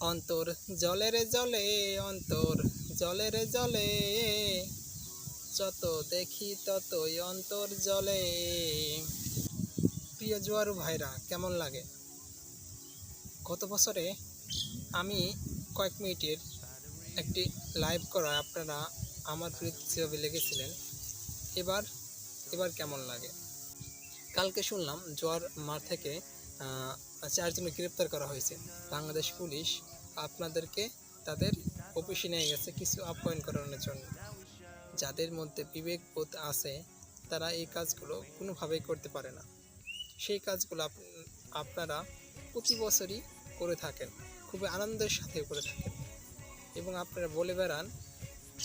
অন্তর জলে রে জলে অন্তর জলে রে জলে। যত দেখি ততই অন্তর জলে। প্রিয় জোয়ারু ভাইরা, কেমন লাগে? গত বছরে আমি কয়েক মিনিটের একটি লাইভ করা আপনারা আমার হিসেবে লেগেছিলেন এবার এবার কেমন লাগে? কালকে শুনলাম জোয়ার মার থেকে চারজনকে গ্রেপ্তার করা হয়েছে। বাংলাদেশ পুলিশ আপনাদেরকে তাদের অফিসে নিয়ে গেছে কিছু আপ্যায়ন করানোর জন্য। যাদের মধ্যে বিবেক বোধ আছে, তারা এই কাজগুলো কোনোভাবেই করতে পারে না। সেই কাজগুলো আপ- আপনারা প্রতি বছরই করে থাকেন, খুবই আনন্দের সাথে করে থাকেন। এবং আপনারা বলে বেড়ান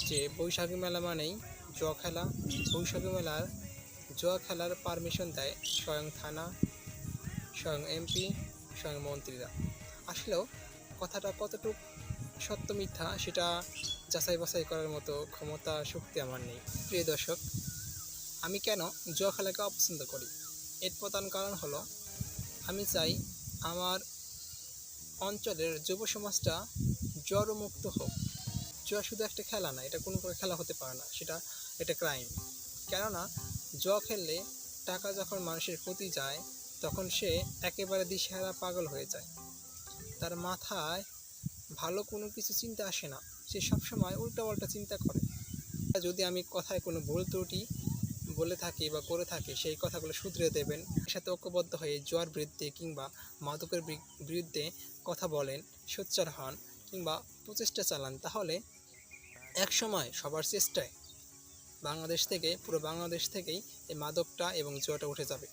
যে, বৈশাখী মেলা মানেই জুয়া খেলা। বৈশাখী মেলার জুয়া খেলার পারমিশন দেয় স্বয়ং থানা স্বয়ং এমপি, স্বয়ং মন্ত্রীরা। আসলেও কথাটা কতটুকু সত্য মিথ্যা, সেটা যাচাই বাছাই করার মতো ক্ষমতা, শক্তি আমার নেই। প্রিয় দর্শক, আমি কেন জুয়া খেলাকে অপছন্দ করি? এর প্রধান কারণ হলো, আমি চাই আমার অঞ্চলের যুব সমাজটা জ্বরমুক্ত হোক। জুয়া শুধু একটা খেলা না, এটা কোনো প্রকার খেলা হতে পারে না, সেটা এটা ক্রাইম। কেননা, জুয়া খেললে টাকা যখন মানুষের ক্ষতি যায় তখন সে একেবারে দিশেহারা পাগল হয়ে যায়। তার মাথায় ভালো কোনো কিছু চিন্তা আসে না। সে সবসময় উল্টাপাল্টা চিন্তা করে। যদি আমি কথায় কোনো ভুল ত্রুটি বলে থাকি বা করে থাকি, সেই কথাগুলো শুধরে দেবেন সাথে ঐক্যবদ্ধ হয়ে জোয়ার বিরুদ্ধে কিংবা মাদকের বিরুদ্ধে কথা বলেন, সোচ্চার হন কিংবা প্রচেষ্টা চালান, তাহলে এক সময় সবার চেষ্টায় বাংলাদেশ থেকে, পুরো বাংলাদেশ থেকেই এই মাদকটা এবং জুয়াটা উঠে যাবে।